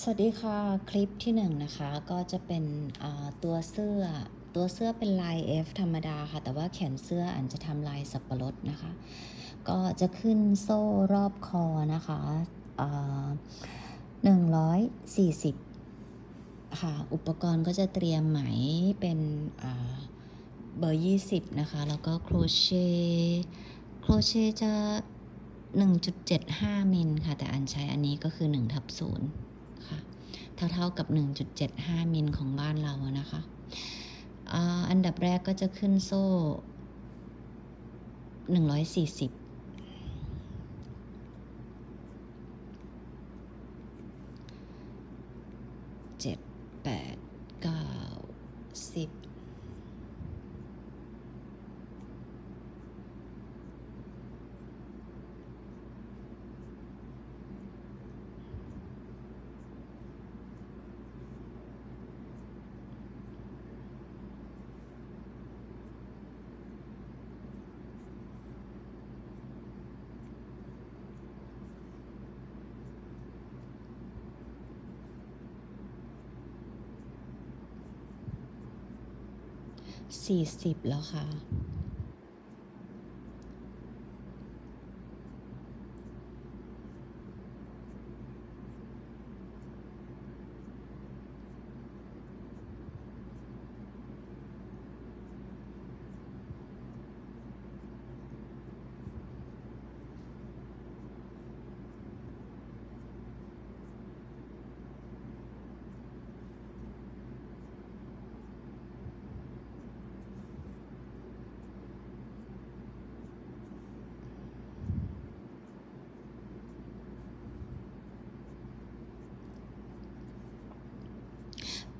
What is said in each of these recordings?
สวัสดีค่ะ คลิปที่หนึ่งนะคะก็จะเป็นตัวเสื้อตัวเสื้อเป็นลาย F ธรรมดาค่ะ แต่ว่าแขนเสื้ออันจะทำลายสับปะรดนะคะ ก็จะขึ้นโซ่รอบคอนะคะหนึ่งร้อยสี่สิบค่ะ อุปกรณ์ก็จะเตรียมไหมเป็นเบอร์20นะคะ แล้วก็โครเชต์โครเชต์จะ 1.75มิลค่ะ แต่อันใช้อันนี้ก็คือ1ทับ0 ค่ะเท่าๆกับ 1.75 มิลของบ้านเรานะคะอันดับแรกก็จะขึ้นโซ่ 140เจ็ดแปดเก้าสิบ สี่สิบแล้วค่ะ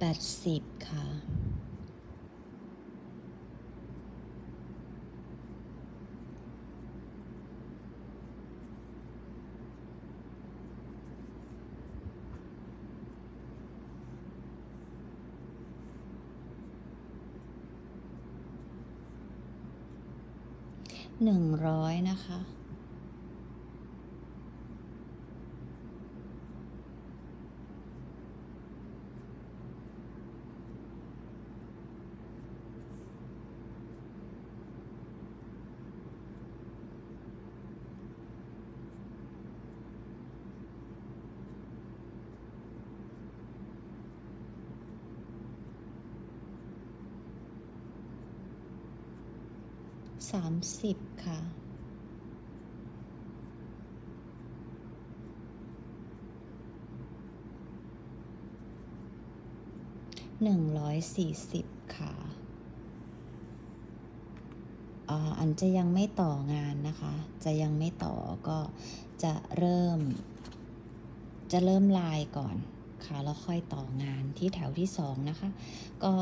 แปดสิบค่ะ หนึ่งร้อยนะคะ สามสิบค่ะ หนึ่งร้อยสี่สิบค่ะอันจะยังไม่ต่องานนะคะ จะยังไม่ต่อก็จะเริ่ม จะเริ่มลายก่อนค่ะ แล้วค่อยต่องานที่แถวที่สองนะคะ ก็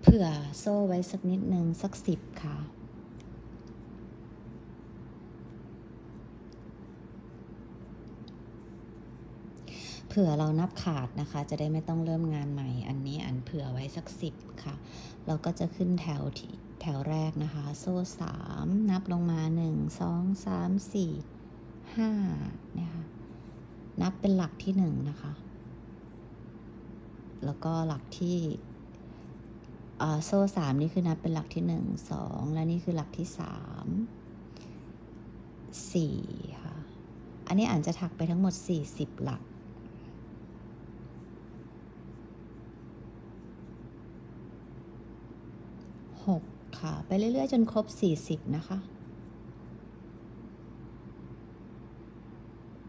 เผื่อโซ่ไว้สักนิดนึงสักสิบค่ะ เผื่อเรานับขาดนะคะ จะได้ไม่ต้องเริ่มงานใหม่ อันนี้อันเผื่อไว้สักสิบค่ะ เราก็จะขึ้นแถวที่แถวแรกนะคะ โซ่สามนับลงมาหนึ่งสองสามสี่ห้านะคะนับเป็นหลักที่หนึ่งนะคะ แล้วก็หลักที่โซ่สามนี่คือนับเป็นหลักที่หนึ่งสองและนี่คือหลักที่สามสี่ค่ะ อันนี้อ่านจะถักไปทั้งหมดสี่สิบหลัก หกค่ะ ไปเรื่อยๆ จนครบ 40 นะคะ